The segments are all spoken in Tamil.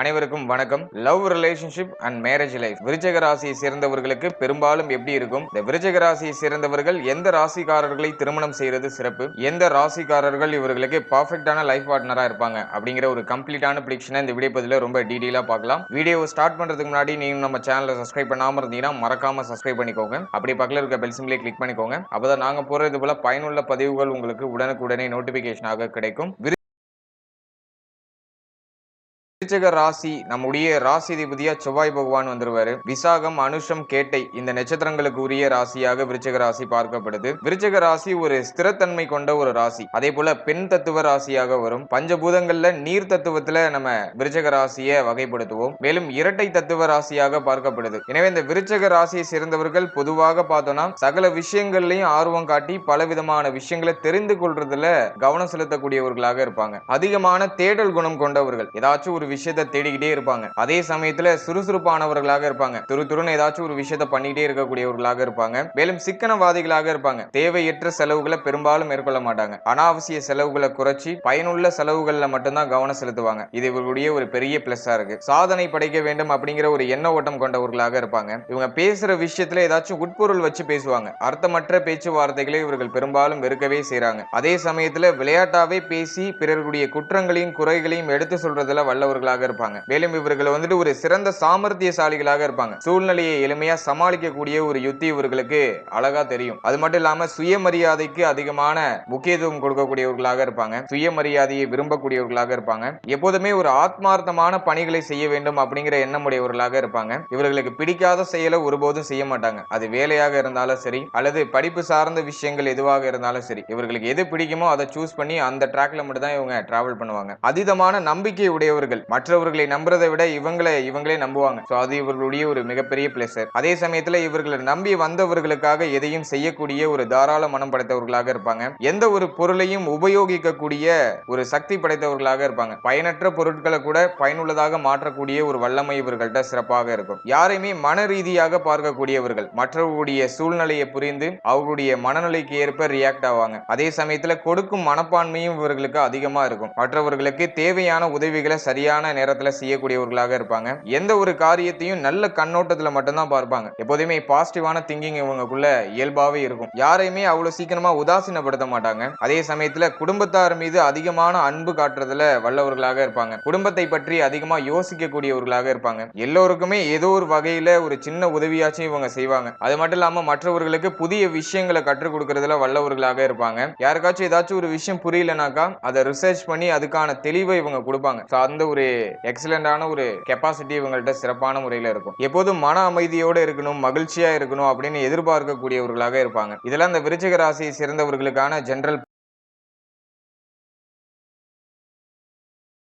அனைவருக்கும் வணக்கம். Love relationship and marriage life விருச்சக ராசியை சேர்ந்தவர்களுக்கு பெரும்பாலும் எப்படி இருக்கும்? இந்த விருச்சக ராசியை சேர்ந்தவர்கள் எந்த ராசிக்காரர்களை திருமணம் செய்யறது சிறப்பு? எந்த ராசிக்காரர்கள் இவர்களுக்கு பர்ஃபெக்டான லைஃப் பார்ட்னரா இருப்பாங்க? அப்படிங்கிற ஒரு கம்ப்ளீட்டான ப்ரிடிக்ஷனை இந்த வீடியோ பதில ரொம்ப டீடெயிலா பார்க்கலாம். வீடியோ ஸ்டார்ட் பண்றதுக்கு முன்னாடி நீங்க நம்ம சேனலை சப்ஸ்கிரைப் பண்ணாம இருந்தீங்கன்னா மறக்காம சப்ஸ்கிரைப் பண்ணிக்கோங்க. அப்படி பக்கத்துல இருக்க பெல் சிம்லே கிளிக் பண்ணிக்கோங்க. அப்பதான் நாங்க போறது போல பயனுள்ள பதிவுகள் உங்களுக்கு உடனுக்குடனே நோட்டிபிகேஷனாக கிடைக்கும். விருச்சிக ராசி நம்முடைய ராசிதிபதியா செவ்வாய் பகவான் வந்துருவாரு. விசாகம் அனுஷம் கேட்டை இந்த நட்சத்திரங்களுக்கு உரிய ராசியாக விருச்சிக ராசி பார்க்கப்படுது. விருச்சிக ராசி ஒரு ஸ்திரத்தன்மை கொண்ட ஒரு ராசி. அதே போல பெண் தத்துவ ராசியாக வரும். பஞ்சபூதங்கள்ல நீர் தத்துவத்துல நம்ம விருச்சிக ராசியை வகைப்படுத்துவோம். மேலும் இரட்டை தத்துவ ராசியாக பார்க்கப்படுது. எனவே இந்த விருச்சிக ராசியை சேர்ந்தவர்கள் பொதுவாக பார்த்தோம்னா சகல விஷயங்கள்லயும் ஆர்வம் காட்டி பல விதமான விஷயங்களை தெரிந்து கொள்றதுல கவனம் செலுத்தக்கூடியவர்களாக இருப்பாங்க. அதிகமான தேடல் குணம் கொண்டவர்கள். ஏதாச்சும் ஒரு விஷயத்தை தேடிக்கிட்டே இருப்பாங்க. அதே சமயத்துல சுறுசுறுப்பானவர்களாக இருப்பாங்க. துரு துருன்னு ஏதாச்சும் ஒரு விஷயத்த பண்ணிக்கிட்டே இருக்கக்கூடியவர்களாக இருப்பாங்க. மேலும் சிக்கனவாதிகளாக இருப்பாங்க. தேவையற்ற செலவுகளை பெரும்பாலும் மேற்கொள்ள மாட்டாங்க. அனாவசிய செலவுகளை குறைச்சி பயனுள்ள செலவுகள்ல மட்டும்தான் கவனம் செலுத்துவாங்க. இது இவர்களுடைய ஒரு பெரிய பிளஸ்ஸா இருக்கு. சாதனை படைக்க வேண்டும் அப்படிங்கிற ஒரு எண்ண ஓட்டம் கொண்டவர்களாக இருப்பாங்க. இவங்க பேசுற விஷயத்துல ஏதாச்சும் உட்பொருள் வச்சு பேசுவாங்க. அர்த்தமற்ற பேச்சுவார்த்தைகளை இவர்கள் பெரும்பாலும் வெறுக்கவே செய்யறாங்க அதே சமயத்துல விளையாட்டாவே பேசி பிறர்களுடைய குற்றங்களையும் குறைகளையும் எடுத்து சொல்றதுல வல்லவர்களாக இருப்பாங்க. மேலும் இவர்கள் வந்துட்டு ஒரு சிறந்த சாமர்த்தியசாலிகளாக இருப்பாங்க. சூழ்நிலையை எளிமையா சமாளிக்கக்கூடிய ஒரு யுத்தி இவர்களுக்கு அழகா தெரியும். அது மட்டும் இல்லாம சுயமரியாதைக்கு அதிகமான முக்கியத்துவம் கொடுக்கக்கூடியவர்களாக இருப்பாங்க. சுயமரியாதையை விரும்பக்கூடியவர்களாக இருப்பாங்க. எப்போதுமே ஒரு ஆத்மார்த்தமான பணிகளை செய்ய வேண்டும் அப்படிங்கிற எண்ணம் உடையவர்களாக இருப்பாங்க. இவர்களுக்கு பிடிக்காத செயலை ஒருபோதும் செய்ய மாட்டாங்க. அது வேலையாக இருந்தாலும் சரி அல்லது படிப்பு சார்ந்த விஷயங்கள் எதுவாக இருந்தாலும் சரி இவர்களுக்கு எது பிடிக்குமோ அதை சூஸ் பண்ணி அந்த டிராக்ல மட்டும் தான் இவங்க டிராவல் பண்ணுவாங்க. அதீதமான நம்பிக்கை உடையவர்கள் மற்றவர்களை நம்புறதை விட இவங்களை இவங்களே நம்புவாங்க. ஸோ அது இவர்களுடைய ஒரு மிகப்பெரிய பிளஸர் அதே சமயத்தில் இவர்களை நம்பி வந்தவர்களுக்காக எதையும் செய்யக்கூடிய ஒரு தாராள மனம் படைத்தவர்களாக இருப்பாங்க. எந்த ஒரு பொருளையும் உபயோகிக்கக்கூடிய ஒரு சக்தி படைத்தவர்களாக இருப்பாங்க. பயனற்ற பொருட்களை கூட பயனுள்ளதாக மாற்றக்கூடிய ஒரு வல்லமை இவர்கள்ட்ட சிறப்பாக இருக்கும். யாரையுமே மன ரீதியாக பார்க்கக்கூடியவர்கள் மற்றவர்களுடைய சூழ்நிலையை புரிந்து அவர்களுடைய மனநிலைக்கு ஏற்ப ரியாக்ட் ஆவாங்க. அதே சமயத்தில் கொடுக்கும் மனப்பான்மையும் இவர்களுக்கு அதிகமாக இருக்கும். மற்றவர்களுக்கு தேவையான உதவிகளை சரியான நேரத்துல செய்யக்கூடியவர்களாக இருப்பாங்க. எந்த ஒரு காரியத்தையும் நல்ல கண்ணோட்டத்துல மட்டும்தான் பார்ப்பாங்க. எப்போதுமே பாசிட்டிவான திங்கிங் இவங்களுக்குள்ள இயல்பாவே இருக்கும். யாரையுமே அவ்வளவு சீக்கிரமா உதாசீனப்படுத்த மாட்டாங்க. அதே சமயத்துல குடும்பத்தார் மீது அதிகமான அன்பு காட்டுறதுல வல்லவர்களாக இருப்பாங்க. குடும்பத்தை பற்றி அதிகமா யோசிக்கக்கூடியவர்களாக இருப்பாங்க. எல்லோருக்குமே ஏதோ ஒரு வகையில ஒரு சின்ன உதவியாச்சும் இவங்க செய்வாங்க. அது மட்டும் இல்லாம மற்றவர்களுக்கு புதிய விஷயங்களை கற்றுக் கொடுக்கறதுல வல்லவர்களாக இருப்பாங்க. யாருக்காச்சும் ஏதாச்சும் ஒரு விஷயம் புரியலனாக்கா அதை ரிசர்ச் பண்ணி அதுக்கான தெளிவை இவங்க கொடுப்பாங்க. ஸோ அந்த ஒரு எக்ஸலண்டான ஒரு கெப்பாசிட்டி இவங்கள்ட்ட சிறப்பான முறையில் இருக்கும். எப்போதும் மன அமைதியோட இருக்கணும் மகிழ்ச்சியா இருக்கணும் அப்படின்னு எதிர்பார்க்கக்கூடியவர்களாக இருப்பாங்க. இதெல்லாம் இந்த விருச்சிக ராசியை சேர்ந்தவர்களுக்கான ஜெனரல்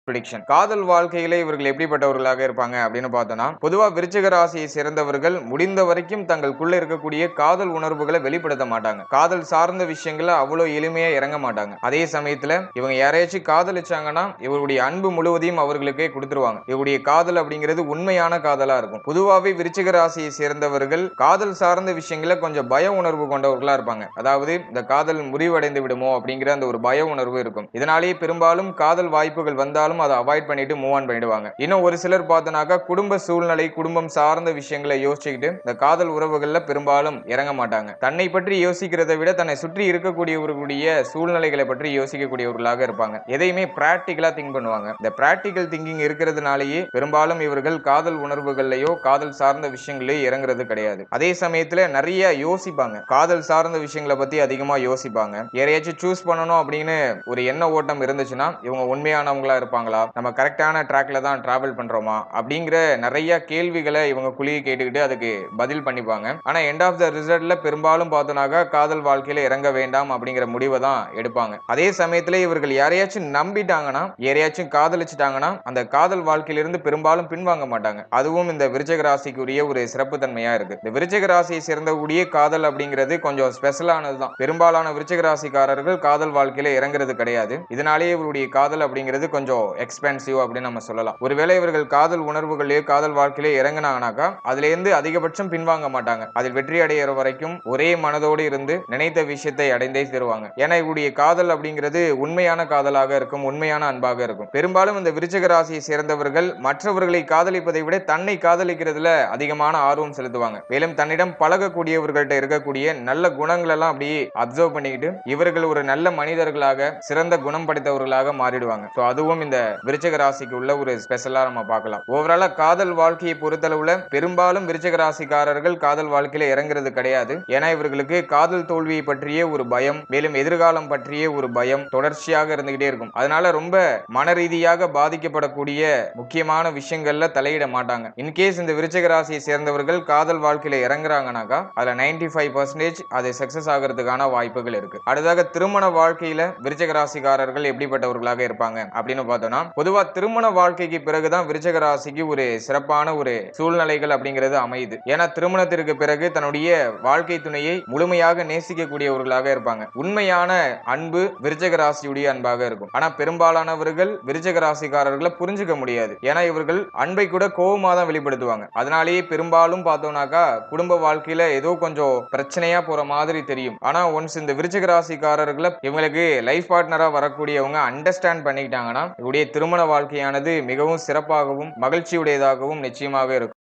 ப்ரிடிக்ஷன் காதல் வாழ்க்கையில இவர்கள் எப்படிப்பட்டவர்களாக இருப்பாங்க அப்படின்னு பார்த்தோம்னா பொதுவாக விருச்சிக ராசியை சேர்ந்தவர்கள் முடிந்த வரைக்கும் தங்களுக்குள்ள இருக்கக்கூடிய காதல் உணர்வுகளை வெளிப்படுத்த மாட்டாங்க. காதல் சார்ந்த விஷயங்களை அவ்வளோ எளிமையா இறங்க மாட்டாங்க. அதே சமயத்துல இவங்க யாரையாச்சும் காதலிச்சாங்கன்னா இவருடைய அன்பு முழுவதையும் அவர்களுக்கே கொடுத்துருவாங்க. இவருடைய காதல் அப்படிங்கிறது உண்மையான காதலா இருக்கும். பொதுவாகவே விருச்சிக ராசியை சேர்ந்தவர்கள் காதல் சார்ந்த விஷயங்களை கொஞ்சம் பய உணர்வு கொண்டவர்களா இருப்பாங்க. அதாவது இந்த காதல் முறிவடைந்து விடுமோ அப்படிங்கிற அந்த ஒரு பய உணர்வு இருக்கும். இதனாலேயே பெரும்பாலும் காதல் வாய்ப்புகள் வந்தாலும் அதை அவாய்ட் பண்ணிட்டு மூவ் ஆன் பண்ணிடுவாங்க. இன்னும் ஒரு சிலர் பார்த்தனாக்கா குடும்ப சூழ்நிலை குடும்பம் சார்ந்த விஷயங்களை யோசிச்சுக்கிட்டு இந்த காதல் உறவுகள்ல பெரும்பாலும் இறங்க மாட்டாங்க. தன்னை பற்றி யோசிக்கிறதை விட தன்னை சுற்றி இருக்கக்கூடியவர்களுடைய சூழ்நிலைகளை பற்றி யோசிக்கக்கூடியவர்களாக இருப்பாங்க. எதையுமே பிராக்டிக்கலா திங்க் பண்ணுவாங்க. இந்த பிராக்டிக்கல் திங்கிங் இருக்கிறதுனாலேயே பெரும்பாலும் இவர்கள் காதல் உணர்வுகள்லயோ காதல் சார்ந்த விஷயங்களையோ இறங்குறது கிடையாது. அதே சமயத்துல நிறைய யோசிப்பாங்க. காதல் சார்ந்த விஷயங்களை பத்தி அதிகமா யோசிப்பாங்க. யாரையாச்சும் சூஸ் பண்ணணும் அப்படின்னு ஒரு எண்ண ஓட்டம் இருந்துச்சுன்னா இவங்க உண்மையானவங்களா இருப்பாங்க. பண்ணுவாங்களா நம்ம கரெக்டான ட்ராக்ல தான் டிராவல் பண்றோமா? அப்படிங்கிற நிறைய கேள்விகளை இவங்க குழியை கேட்டுக்கிட்டு அதுக்கு பதில் பண்ணிப்பாங்க. ஆனா எண்ட் ஆஃப் த ரிசல்ட்ல பெரும்பாலும் பார்த்தோம்னாக்கா காதல் வாழ்க்கையில இறங்க வேண்டாம் அப்படிங்கிற முடிவை தான் எடுப்பாங்க. அதே சமயத்துல இவர்கள் யாரையாச்சும் நம்பிட்டாங்கன்னா யாரையாச்சும் காதலிச்சிட்டாங்கன்னா அந்த காதல் வாழ்க்கையிலிருந்து பெரும்பாலும் பின்வாங்க மாட்டாங்க. அதுவும் இந்த விருச்சக ராசிக்குரிய ஒரு சிறப்பு தன்மையா இருக்கு. இந்த விருச்சக ராசியை சேர்ந்தக்கூடிய காதல் அப்படிங்கிறது கொஞ்சம் ஸ்பெஷலானது தான். பெரும்பாலான விருச்சக ராசிக்காரர்கள் காதல் வாழ்க்கையில இறங்குறது கிடையாது. இதனாலேயே இவருடைய காதல் அப்படிங்கிறது கொஞ்சம் எக்ஸ்பென்சிவ் அப்படின்னு நம்ம சொல்லலாம். ஒருவேளை இவர்கள் காதல் உணர்வுகளிலே காதல் வாழ்க்கையிலே இறங்கினாங்கனாக்கா அதுல இருந்து அதிகபட்சம் பின்வாங்க மாட்டாங்க. அதில் வெற்றி அடையிற வரைக்கும் ஒரே மனதோடு இருந்து நினைத்த விஷயத்தை அடைந்தே தருவாங்க ஏன்னா இவருடைய காதல் அப்படிங்கிறது உண்மையான காதலாக இருக்கும் உண்மையான அன்பாக இருக்கும். பெரும்பாலும் இந்த விருச்சக ராசியை சேர்ந்தவர்கள் மற்றவர்களை காதலிப்பதை விட தன்னை காதலிக்கிறதுல அதிகமான ஆர்வம் செலுத்துவாங்க. மேலும் தன்னிடம் பழகக்கூடியவர்கள்ட்ட இருக்கக்கூடிய நல்ல குணங்கள் எல்லாம் அப்படியே அப்சர்வ் பண்ணிக்கிட்டு இவர்கள் ஒரு நல்ல மனிதர்களாக சிறந்த குணம் படைத்தவர்களாக மாறிடுவாங்க. ஸோ அதுவும் இந்த விருச்சிக ராசிக்கு உள்ள ஒரு ஸ்பெஷலா நம்ம பார்க்கலாம். ஓவராலா காதல் வாழ்க்கையை பொறுத்தளவுல பெரும்பாலும் விருச்சிக ராசிக்காரர்கள் காதல் வாழ்க்கையில இறங்குறது கிடையாது. ஏன்னா இவர்களுக்கு காதல் தோல்வியை பற்றிய ஒரு பயம் மேலும் எதிர்காலம் பற்றிய ஒரு பயம் தொடர்ச்சியாக இருந்துகிட்டே இருக்கும். அதனால ரொம்ப மன ரீதியாக பாதிக்கப்படக்கூடிய முக்கியமான விஷயங்கள்ல தலையிட மாட்டாங்க. இன்கேஸ் இந்த விருச்சிக ராசியை சேர்ந்தவர்கள் காதல் வாழ்க்கையில இறங்குறாங்கனாக்கா அதுல நைன்டி ஃபைவ் பர்சன்டேஜ் அது சக்சஸ் ஆகிறதுக்கான வாய்ப்புகள் இருக்கு. அடுத்ததாக திருமண வாழ்க்கையில விருச்சிக ராசிக்காரர்கள் எப்படிப்பட்டவர்களாக இருப்பாங்க அப்படின்னு பார்த்தோம்னா பொதுவா திருமண வாழ்க்கைக்கு பிறகுதான் விருச்சக ராசிக்கு ஒரு சிறப்பான ஒரு சூழ்நிலைகள் அப்படிங்கிறது அமையுது. ஏன்னா திருமணத்திற்கு பிறகு தன்னுடைய வாழ்க்கை துணையை முழுமையாக நேசிக்கக்கூடியவர்களாக இருப்பாங்க. உண்மையான அன்பு விருச்சக ராசியுடைய அன்பாக இருக்கும். ஆனா பெரும்பாலானவர்கள் விருச்சக ராசிக்காரர்களை புரிஞ்சுக்க முடியாது. ஏன்னா இவர்கள் அன்பை கூட கோபமா தான் வெளிப்படுத்துவாங்க. அதனாலேயே பெரும்பாலும் பார்த்தோம்னாக்கா குடும்ப வாழ்க்கையில ஏதோ கொஞ்சம் பிரச்சனையா போற மாதிரி தெரியும். ஆனா ஒன்ஸ் இந்த விருச்சக ராசிக்காரர்களை இவங்களுக்கு லைஃப் பார்ட்னரா வரக்கூடியவங்க அண்டர்ஸ்டாண்ட் பண்ணிக்கிட்டாங்கன்னா உங்களுடைய திருமண வாழ்க்கையானது மிகவும் சிறப்பாகவும் மகிழ்ச்சியுடையதாகவும் நிச்சயமாக இருக்கும்.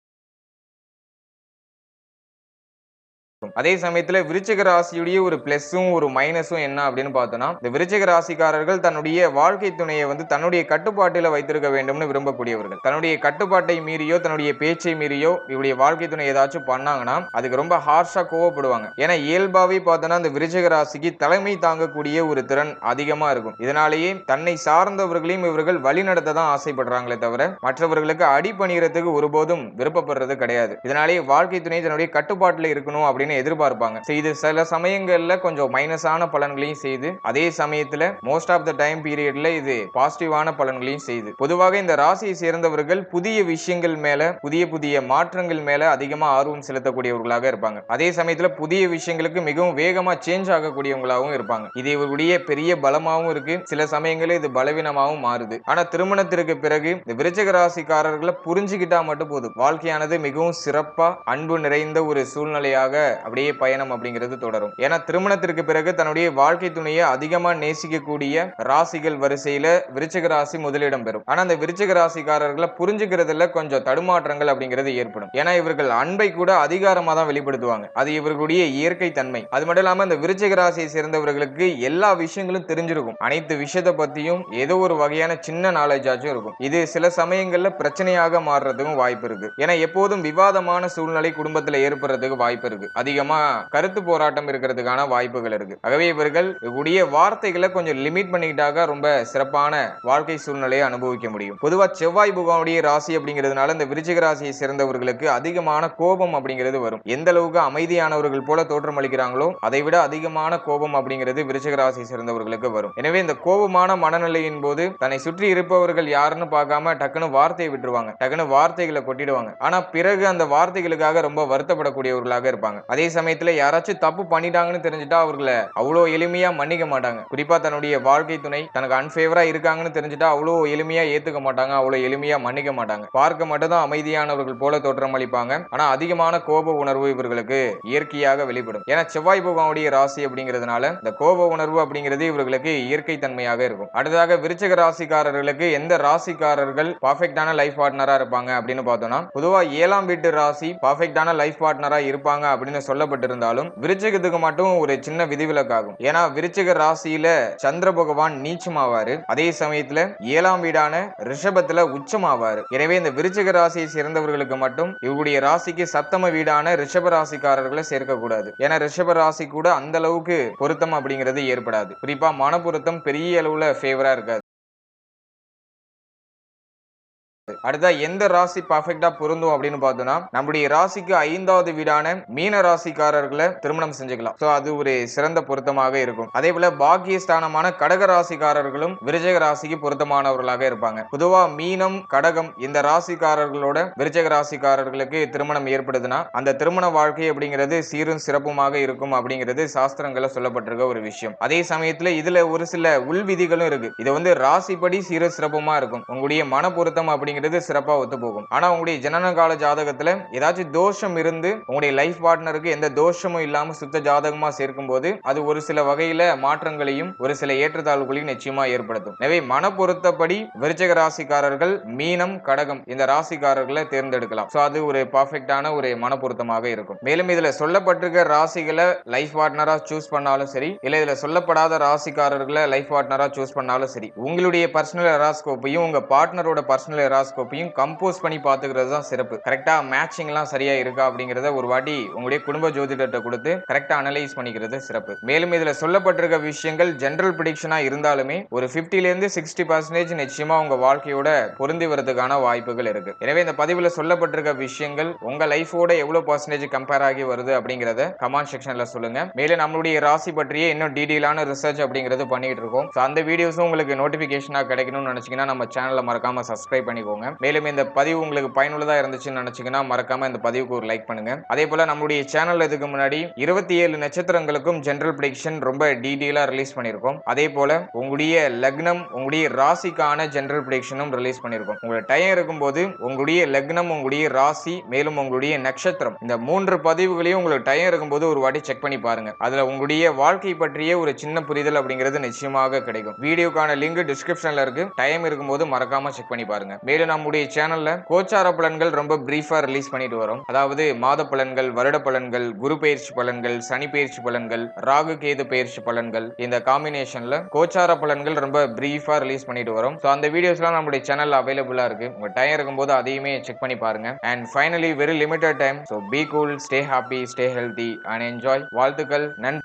இருக்கும். அதே சமயத்துல விருச்சிக ராசியுடைய ஒரு பிளஸும் ஒரு மைனஸும் என்ன அப்படின்னு பார்த்தோம்னா இந்த விருச்சிக ராசிக்காரர்கள் தன்னுடைய வாழ்க்கை துணையை வந்து தன்னுடைய கட்டுப்பாட்டில வைத்திருக்க வேண்டும்னு விரும்பக்கூடியவர்கள். தன்னுடைய கட்டுப்பாட்டை மீறியோ தன்னுடைய பேச்சை மீறியோ இவருடைய வாழ்க்கை துணை ஏதாச்சும் பண்ணாங்கன்னா அதுக்கு ரொம்ப ஹார்ஷா கோவப்படுவாங்க. ஏன்னா இயல்பாவே பார்த்தோம்னா இந்த விருச்சிக ராசிக்கு தலைமை தாங்கக்கூடிய ஒரு திறன் அதிகமா இருக்கும். இதனாலேயே தன்னை சார்ந்தவர்களையும் இவர்கள் வழி நடத்த தான் ஆசைப்படுறாங்களே தவிர மற்றவர்களுக்கு அடிபணிகிறதுக்கு ஒருபோதும் விருப்பப்படுறது கிடையாது. இதனாலேயே வாழ்க்கை துணை தன்னுடைய கட்டுப்பாட்டில் இருக்கணும் அப்படின்னு எதிர்பார்ப்பாங்க. So, இது சில சமயங்கள்ல கொஞ்சம் மைனஸான பலன்களையும் செய்து அதே சமயத்துல மோஸ்ட் ஆஃப் த டைம் பீரியட்ல இது பாசிட்டிவான பலன்களையும் செய்யுது பொதுவாக இந்த ராசியை சேர்ந்தவர்கள் புதிய விஷயங்கள் மேல புதிய புதிய மாற்றங்கள் மேல அதிகமா ஆர்வம் செலுத்தக்கூடியவர்களாக இருப்பாங்க. அதே சமயத்துல புதிய விஷயங்களுக்கு மிகவும் வேகமா சேஞ்ச் ஆகக்கூடியவங்களாகவும் இருப்பாங்க. இது இவர்களுடைய பெரிய பலமாகவும் இருக்கு. சில சமயங்களில் இது பலவீனமாகவும் மாறுது. ஆனா திருமணத்திற்கு பிறகு இந்த விருச்சக ராசிக்காரர்களை புரிஞ்சுக்கிட்டா மட்டும் போதும். வாழ்க்கையானது மிகவும் சிறப்பா அன்பு நிறைந்த ஒரு சூழ்நிலையாக அப்படியே பயணம் அப்படிங்கிறது தொடரும். ஏன்னா திருமணத்திற்கு பிறகு தன்னுடைய வாழ்க்கை துணையை அதிகமா நேசிக்கக்கூடிய ராசிகள் வரிசையில விருச்சக ராசி முதலிடம் பெறும். ஆனா அந்த விருச்சக ராசிக்காரர்களை புரிஞ்சுக்கிறதுல கொஞ்சம் தடுமாற்றங்கள் அப்படிங்கிறது ஏற்படும். ஏன்னா இவர்கள் அன்பை கூட அதிகாரமா தான் வெளிப்படுத்துவாங்க. அது இவர்களுடைய இயற்கை தன்மை. அது மட்டும் இல்லாம இந்த விருச்சக ராசியை சேர்ந்தவர்களுக்கு எல்லா விஷயங்களும் தெரிஞ்சிருக்கும். அனைத்து விஷயத்தை பத்தியும் ஏதோ ஒரு வகையான சின்ன நாலேஜ் ஆச்சும் இருக்கும். இது சில சமயங்கள்ல பிரச்சனையாக மாறுறதுக்கும் வாய்ப்பு இருக்கு. ஏன்னா எப்போதும் விவாதமான சூழ்நிலை குடும்பத்துல ஏற்படுறதுக்கு வாய்ப்பு இருக்கு. அதிகமா கருத்து போராட்டம் இருக்கிறதுக்கான வாய்ப்புகள் இருக்கு. ஆகவே இவர்கள் இவருடைய வார்த்தைகளை கொஞ்சம் லிமிட் பண்ணிக்கிட்டாக ரொம்ப சிறப்பான வாழ்க்கை சூழ்நிலையை அனுபவிக்க முடியும். பொதுவா செவ்வாய் புகாவுடைய ராசி அப்படிங்கிறதுனால இந்த விருச்சிக ராசியை சேர்ந்தவர்களுக்கு அதிகமான கோபம் அப்படிங்கிறது வரும். எந்த அளவுக்கு அமைதியானவர்கள் போல தோற்றம் அளிக்கிறாங்களோ அதை விட அதிகமான கோபம் அப்படிங்கிறது விருச்சிக ராசியை சேர்ந்தவர்களுக்கு வரும். எனவே இந்த கோபமான மனநிலையின் போது தன்னை சுற்றி இருப்பவர்கள் யாருன்னு பார்க்காம டக்குன்னு வார்த்தையை விட்டுருவாங்க. டக்குன்னு வார்த்தைகளை கொட்டிடுவாங்க. ஆனா பிறகு அந்த வார்த்தைகளுக்காக ரொம்ப வருத்தப்படக்கூடியவர்களாக இருப்பாங்க. அதே சமயத்துல யாராச்சும் தப்பு பண்ணிட்டாங்கன்னு தெரிஞ்சுட்டா அவர்களை அவ்வளோ எளிமையா மன்னிக்க மாட்டாங்க. குறிப்பா தன்னுடைய வாழ்க்கை துணை தனக்கு அன்பேவரா இருக்காங்கன்னு தெரிஞ்சுட்டா அவ்வளோ எளிமையா ஏத்துக்க மாட்டாங்க அவ்வளோ எளிமையா மன்னிக்க மாட்டாங்க. பார்க்க மட்டும் தான் அமைதியானவர்கள் போல தோற்றம் அளிப்பாங்க. ஆனா அதிகமான கோப உணர்வு இவர்களுக்கு இயற்கையாக வெளிப்படும். ஏன்னா செவ்வாய் பகவானுடைய ராசி அப்படிங்கிறதுனால இந்த கோப உணர்வு அப்படிங்கிறது இவர்களுக்கு இயற்கை தன்மையாக இருக்கும். அடுத்ததாக விருச்சக ராசிக்காரர்களுக்கு எந்த ராசிக்காரர்கள் பர்ஃபெக்டான லைஃப் பார்ட்னரா இருப்பாங்க அப்படின்னு பார்த்தோம்னா பொதுவா ஏழாம் வீட்டு ராசி பர்ஃபெக்டான லைஃப் பார்ட்னரா இருப்பாங்க அப்படின்னு சொல்லப்பட்டிருந்தாலும் விருச்சிகத்துக்கு மட்டும் ஒரு சின்ன விதிவிலக்காகும். ஏன்னா விருச்சிக ராசியில சந்திர பகவான் நீச்சமாவாரு. அதே சமயத்துல ஏழாம் வீடான ரிஷபத்துல உச்சமாவாரு. எனவே இந்த விருச்சிக ராசியை சேர்ந்தவர்களுக்கு மட்டும் இவருடைய ராசிக்கு சத்தம வீடான ரிஷப ராசிக்காரர்களை சேர்க்க கூடாது ஏன்னா ரிஷப ராசி கூட அந்த அளவுக்கு பொருத்தம் அப்படிங்கிறது ஏற்படாது. குறிப்பா மன பொருத்தம் பெரிய அளவுல ஃபேவரா இருக்காது. அடுத்தா எந்த ராசி பர்ஃபெக்டா பொருந்தும் அப்படின்னு பார்த்தோம்னா நம்முடைய ராசிக்கு ஐந்தாவது வீடான மீன ராசிக்காரர்களை திருமணம் செஞ்சுக்கலாம். ஸோ அது ஒரு சிறந்த பொருத்தமாக இருக்கும். அதே போல பாக்கியஸ்தானமான கடக ராசிக்காரர்களும் விருச்சக ராசிக்கு பொருத்தமானவர்களாக இருப்பாங்க. பொதுவா மீனம் கடகம் இந்த ராசிக்காரர்களோட விருச்சக ராசிக்காரர்களுக்கு திருமணம் ஏற்படுதுன்னா அந்த திருமண வாழ்க்கை அப்படிங்கிறது சீரும் சிறப்புமாக இருக்கும் அப்படிங்கிறது சாஸ்திரங்களில் சொல்லப்பட்டிருக்க ஒரு விஷயம். அதே சமயத்துல இதுல ஒரு சில உள் விதிகளும் இருக்கு. இது வந்து ராசிப்படி சீர சிறப்புமா இருக்கும். உங்களுடைய மன பொருத்தம் அப்படிங்கிறது சிறப்பாக ஒத்து போகும். ஆனா உங்களுடைய ஜனன கால ஏதாச்சும் தோஷம் இருந்து உங்களுடைய லைஃப் பார்ட்னருக்கு எந்த தோஷமும் இல்லாமல் சுத்த ஜாதகமா சேர்க்கும் போது அது ஒரு சில வகையில் மாற்றங்களையும் ஒரு சில ஏற்றத்தாழ்வுகளையும் நிச்சயமா ஏற்படுத்தும். எனவே மன பொருத்தப்படி விருச்சக ராசிக்காரர்கள் மீனம் கடகம் இந்த ராசிக்காரர்களை தேர்ந்தெடுக்கலாம். ஸோ அது ஒரு பர்ஃபெக்டான ஒரு மன பொருத்தமாக இருக்கும். மேலும் இதில் சொல்லப்பட்டிருக்க ராசிகளை லைஃப் பார்ட்னரா சூஸ் பண்ணாலும் சரி இல்லை இதில் சொல்லப்படாத ராசிக்காரர்களை லைஃப் பார்ட்னரா சூஸ் பண்ணாலும் சரி உங்களுடைய பர்சனல் எராஸ்கோப்பையும் உங்க பார்ட்னரோட பர்சனல் எராஸ்கோப்பையும் கம்போஸ் பண்ணி பாத்துக்கிறது தான் சிறப்பு. கரெக்டா மேட்சிங் எல்லாம் சரியா இருக்கா அப்படிங்கறத ஒரு வாட்டி உங்களுடைய குடும்ப ஜோதிடத்தை கொடுத்து கரெக்டா அனலைஸ் பண்ணிக்கிறது சிறப்பு. மேலும் இதுல சொல்லப்பட்டிருக்க விஷயங்கள் ஜென்ரல் ப்ரிடிக்ஷனாக இருந்தாலுமே ஒரு ஃபிஃப்டிலேருந்து சிக்ஸ்டி பர்சன்டேஜ் நிச்சயமாக உங்க வாழ்க்கையோட பொருந்தி வரதுக்கான வாய்ப்புகள் இருக்கு. எனவே இந்த பதிவுல சொல்லப்பட்டிருக்க விஷயங்கள் உங்க லைஃபோட எவ்வளவு பர்சன்டேஜ் கம்பேர் ஆகி வருது அப்படிங்கறத கமெண்ட் செக்ஷன்ல சொல்லுங்க. மேலும் நம்மளுடைய ராசி பற்றிய இன்னும் டீடெயிலான ரிசர்ச் அப்படிங்கிறது பண்ணிட்டு இருக்கோம். ஸோ அந்த வீடியோஸும் உங்களுக்கு நோட்டிஃபிகேஷனாக கிடைக்கணும்னு நினைச்சீங்கன்னா நம்ம சேனலை மறக்காம சப்ஸ்கிரைப் பண்ணிக்கோங்க. மேலும் இந்த பதிவு உங்களுக்கு பயனுள்ளதா இருந்துச்சுன்னு நினச்சிங்கன்னா மறக்காம இந்த பதிவுக்கு ஒரு லைக் பண்ணுங்க. அதே போல நம்மளுடைய சேனல் இதுக்கு முன்னாடி இருபத்தி ஏழு நட்சத்திரங்களுக்கும் ஜென்ரல் ப்ரிடிக்ஷன் ரொம்ப டீட்டெயிலாக ரிலீஸ் பண்ணியிருக்கோம். அதே போல் உங்களுடைய லக்னம் உங்களுடைய ராசிக்கான ஜென்ரல் ப்ரிடிக்ஷனும் ரிலீஸ் பண்ணியிருக்கோம். உங்களோட டைம் இருக்கும்போது உங்களுடைய லக்னம் உங்களுடைய ராசி மேலும் உங்களுடைய நட்சத்திரம் இந்த மூன்று பதிவுகளையும் உங்களுக்கு டைம் இருக்கும்போது ஒரு வாட்டி செக் பண்ணி பாருங்க. அதில் உங்களுடைய வாழ்க்கை பற்றிய ஒரு சின்ன புரிதல் அப்படிங்கிறது நிச்சயமாக கிடைக்கும். வீடியோக்கான லிங்க் டிஸ்கிரிப்ஷனில் இருக்கு. டைம் இருக்கும்போது மறக்காம செக் பண்ணி பாருங்க. மேலும் நம்முடைய சேனல்ல கோச்சார பலன்கள் ரொம்ப பிரீஃபா ரிலீஸ் பண்ணிட்டு வரோம். அதாவது மாத பலன்கள் வருட பலன்கள் குரு பயிற்சி பலன்கள் சனி பயிற்சி பலன்கள் ராகு கேது பயிற்சி பலன்கள் இந்த காம்பினேஷன்ல கோச்சார பலன்கள் ரொம்ப பிரீஃபா ரிலீஸ் பண்ணிட்டு வரோம். ஸோ அந்த வீடியோஸ்லாம் நம்முடைய சேனல்ல அவைலபிளா இருக்கு. உங்க டைம் இருக்கும்போது அதையுமே செக் பண்ணி பாருங்க. And finally very limited time so be cool stay happy stay healthy and enjoy வாழ்த்துக்கள். நன்றி.